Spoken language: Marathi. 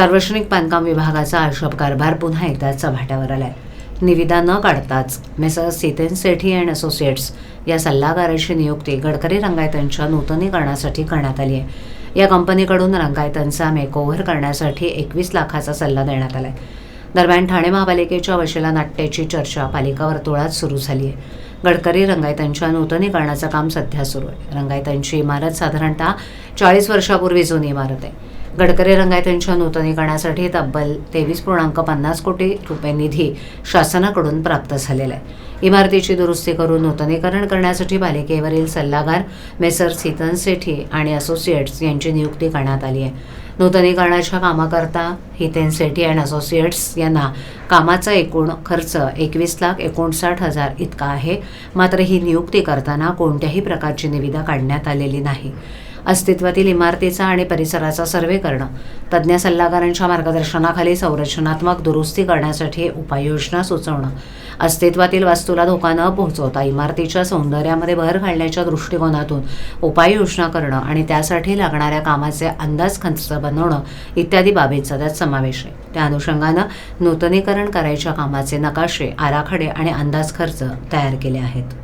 सार्वजनिक बांधकाम विभागाचा अशोभ कारभार पुन्हा एकदा चव्हाट्यावर आलाय. निविदा न काढताच Messrs Siten Sethi and associates या सल्लागाराची नियुक्ती गडकरी रंगायतांच्या नूतनीकरणासाठी करण्यात आली आहे. या कंपनीकडून रंगायतांचा मेकओव्हर करण्यासाठी एकवीस लाखाचा सल्ला देण्यात आलाय. दरम्यान ठाणे महापालिकेच्या वशिला नाट्याची चर्चा पालिका वर्तुळात सुरू झाली आहे. गडकरी रंगायतांच्या नूतनीकरणाचं काम सध्या सुरू आहे. रंगायतांची इमारत साधारणतः चाळीस वर्षापूर्वी जुनी इमारत आहे. गडकरी रंगायतांच्या नूतनीकरणासाठी तब्बल तेवीस पूर्णांक पन्नास कोटी रुपये निधी शासनाकडून प्राप्त झालेला आहे. इमारतीची दुरुस्ती करून नूतनीकरण करण्यासाठी पालिकेवरील सल्लागार मेसर सीतन सेठी आणि असोसिएट्स यांची नियुक्ती करण्यात आली आहे. नूतनीकरणाच्या कामाकरता हितेन सेठी अँड असोसिएट्स यांना कामाचा एकूण खर्च एकवीस लाख एकोणसाठ हजार इतका आहे. मात्र ही नियुक्ती करताना कोणत्याही प्रकारची निविदा काढण्यात आलेली नाही. अस्तित्वातील इमारतीचा आणि परिसराचा सर्वे करणं. तज्ज्ञ सल्लागारांच्या मार्गदर्शनाखाली संरचनात्मक दुरुस्ती करण्यासाठी उपाययोजना सुचवणं. अस्तित्वातील वास्तूला धोका न पोहोचवता इमारतीच्या सौंदर्यामध्ये भर घालण्याच्या दृष्टिकोनातून उपाययोजना करणं आणि त्यासाठी लागणाऱ्या कामाचे अंदाज खर्च बनवणं इत्यादी बाबींचा त्यात समावेश आहे. त्या अनुषंगानं नूतनीकरण करायच्या कामाचे नकाशे आराखडे आणि अंदाज खर्च तयार केले आहेत.